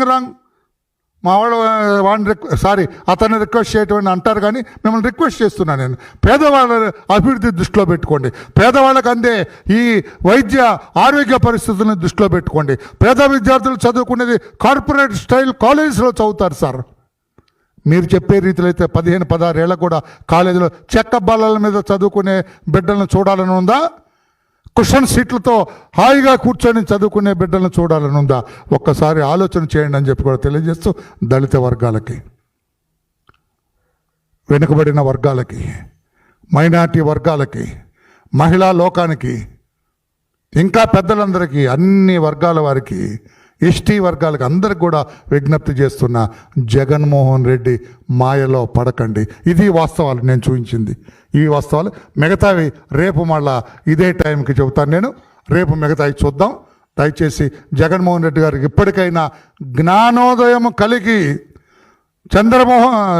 Nothing wrong మా వాడు వాడిని రిక్ సారీ అతన్ని రిక్వెస్ట్ చేయటమని అంటారు కానీ మిమ్మల్ని రిక్వెస్ట్ చేస్తున్నాను నేను. పేదవాళ్ళ అభివృద్ధి దృష్టిలో పెట్టుకోండి. పేదవాళ్ళకు అందే ఈ వైద్య ఆరోగ్య పరిస్థితులను దృష్టిలో పెట్టుకోండి. పేద విద్యార్థులు చదువుకునేది కార్పొరేట్ స్టైల్ కాలేజెస్లో చదువుతారు సార్. మీరు చెప్పే రీతిలో అయితే పదిహేను పదహారు కూడా కాలేజీలో చెక్క బల్లల మీద చదువుకునే బిడ్డలను చూడాలని ఉందా? కుషన్ సీట్లతో హాయిగా కూర్చొని చదువుకునే బిడ్డలను చూడాలని ఉందా? ఒక్కసారి ఆలోచన చేయండి అని చెప్పి కూడా తెలియజేస్తూ దళిత వర్గాలకి వెనుకబడిన వర్గాలకి మైనార్టీ వర్గాలకి మహిళా లోకానికి ఇంకా పెద్దలందరికీ అన్ని వర్గాల వారికి ఎస్టీ వర్గాలకు అందరికి కూడా విజ్ఞప్తి చేస్తున్న జగన్మోహన్ రెడ్డి మాయలో పడకండి. ఇది వాస్తవాలు నేను చూపించింది. ఈ వాస్తవాలు మిగతావి రేపు మళ్ళా ఇదే టైంకి చెబుతాను నేను. రేపు మిగతావి చూద్దాం. దయచేసి జగన్మోహన్ రెడ్డి గారికి ఇప్పటికైనా జ్ఞానోదయం కలిగి చంద్రమోహన్